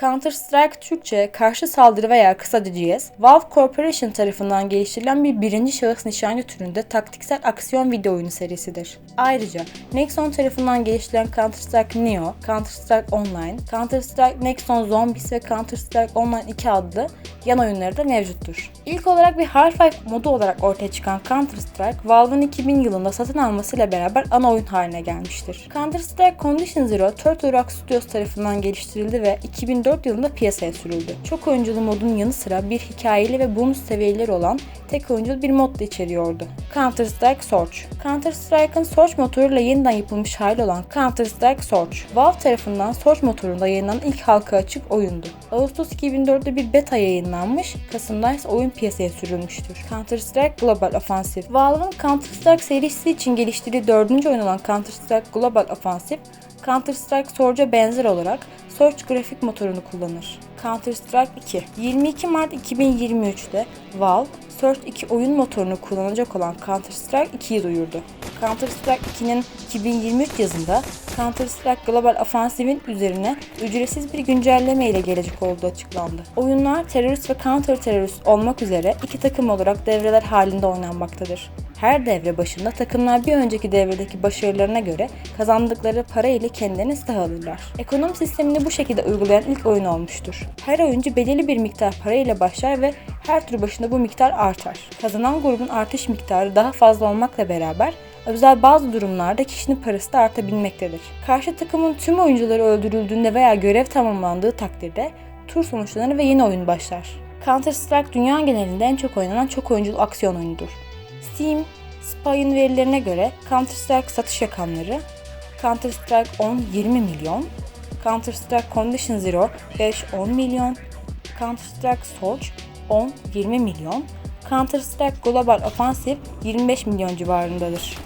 Counter-Strike Türkçe karşı saldırı veya kısaca CS, Valve Corporation tarafından geliştirilen bir birinci şahıs nişancı türünde taktiksel aksiyon video oyunu serisidir. Ayrıca Nexon tarafından geliştirilen Counter-Strike Neo, Counter-Strike Online, Counter-Strike Nexon Zombies ve Counter-Strike Online 2 adlı yan oyunları da mevcuttur. İlk olarak bir Half-Life modu olarak ortaya çıkan Counter-Strike, Valve'ın 2000 yılında satın almasıyla beraber ana oyun haline gelmiştir. Counter-Strike Condition Zero, Turtle Rock Studios tarafından geliştirildi ve 2004 yılında piyasaya sürüldü. Çok oyunculu modun yanı sıra bir hikayeli ve bonus seviyeleri olan tek oyunculu bir mod da içeriyordu. Counter-Strike Source Counter-Strike'ın Source motoruyla yeniden yapılmış hali olan Counter-Strike Source, Valve tarafından Source motorunda yayınlanan ilk halka açık oyundu. Ağustos 2004'te bir beta yayınlanmış, Kasım'da ise oyun piyasaya sürülmüştür. Counter-Strike Global Offensive Valve'ın Counter-Strike serisi için geliştirdiği dördüncü oyun olan Counter-Strike Global Offensive, Counter-Strike Source'a benzer olarak Source grafik motorunu kullanır. Counter-Strike 2 22 Mart 2023'te Valve, Source 2 oyun motorunu kullanacak olan Counter-Strike 2'yi duyurdu. Counter-Strike 2'nin 2023 yazında Counter-Strike Global Offensive'in üzerine ücretsiz bir güncelleme ile gelecek olduğu açıklandı. Oyunlar terörist ve counter terörist olmak üzere iki takım olarak devreler halinde oynanmaktadır. Her devre başında takımlar bir önceki devredeki başarılarına göre kazandıkları para ile kendilerine silah alırlar. Ekonomi sistemini bu şekilde uygulayan ilk oyun olmuştur. Her oyuncu belirli bir miktar para ile başlar ve her tur başında bu miktar artar. Kazanan grubun artış miktarı daha fazla olmakla beraber özel bazı durumlarda kişinin parası da artabilmektedir. Karşı takımın tüm oyuncuları öldürüldüğünde veya görev tamamlandığı takdirde tur sonuçlanır ve yeni oyun başlar. Counter-Strike dünya genelinde en çok oynanan çok oyunculu aksiyon oyunudur. Steam, Spy'ın verilerine göre Counter-Strike satış rakamları Counter-Strike 10 20 milyon, Counter-Strike Condition Zero 5-10 milyon, Counter-Strike Source 10-20 milyon, Counter-Strike Global Offensive 25 milyon civarındadır.